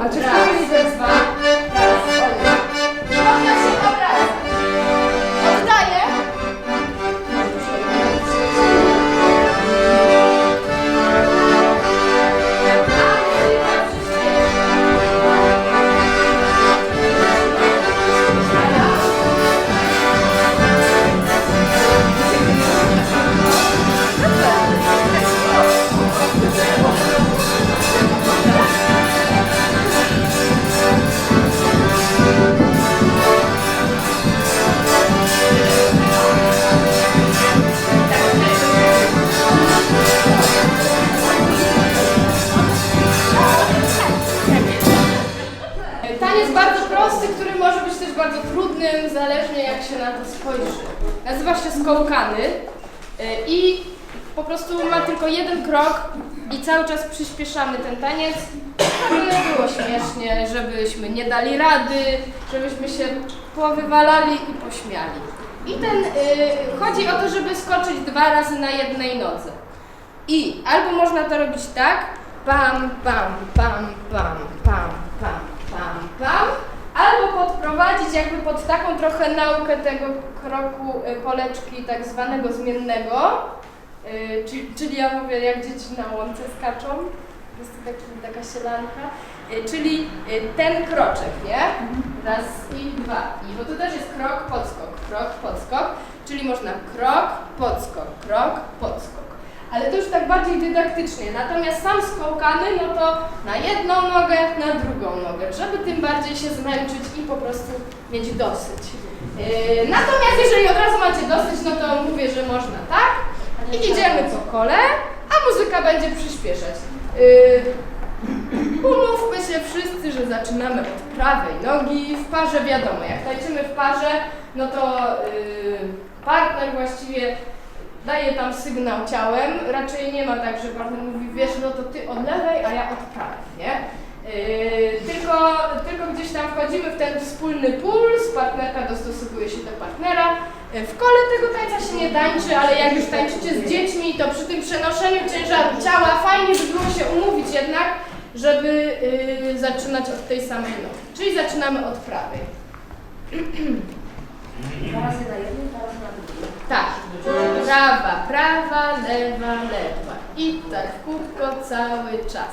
a cercare bardzo trudnym, zależnie jak się na to spojrzy. Nazywa się skołkany y, i po prostu ma tylko jeden krok i cały czas przyspieszamy ten taniec, żeby było śmiesznie, żebyśmy nie dali rady, żebyśmy się powywalali i pośmiali. I ten, y, chodzi o to, żeby skoczyć dwa razy na jednej nodze. I albo można to robić tak, pam, pam, pam, pam, pam, jakby pod taką trochę naukę tego kroku y, poleczki tak zwanego zmiennego, y, czyli, czyli ja mówię jak dzieci na łące skaczą, jest to taki, taka sielanka, y, czyli ten kroczek, nie? Raz i dwa. I bo to też jest krok, podskok, krok, podskok, czyli można krok, podskok, krok, podskok. Ale to już tak bardziej dydaktycznie. Natomiast sam skołkany, no to na jedną nogę, na drugą nogę, żeby tym bardziej się zmęczyć i po prostu mieć dosyć. Yy, natomiast jeżeli od razu macie dosyć, no to mówię, że można tak. I idziemy po kole, a muzyka będzie przyspieszać. Yy, umówmy się wszyscy, że zaczynamy od prawej nogi. W parze wiadomo, jak tańczymy w parze, no to yy, partner właściwie daje tam sygnał ciałem. Raczej nie ma tak, że partner mówi, wiesz, no to ty od lewej, a ja od prawej, nie? Yy, tylko, tylko gdzieś tam wchodzimy w ten wspólny puls, partnerka dostosowuje się do partnera. Yy, W kole tego tańca się nie tańczy, ale jak już tańczycie z dziećmi, to przy tym przenoszeniu ciężaru ciała fajnie by było się umówić jednak, żeby yy, zaczynać od tej samej nogi. Czyli zaczynamy od prawej. Dwa razy na jednym, dwa razy na drugim. Tak. Prawa, prawa, lewa, lewa. I tak kółko cały czas.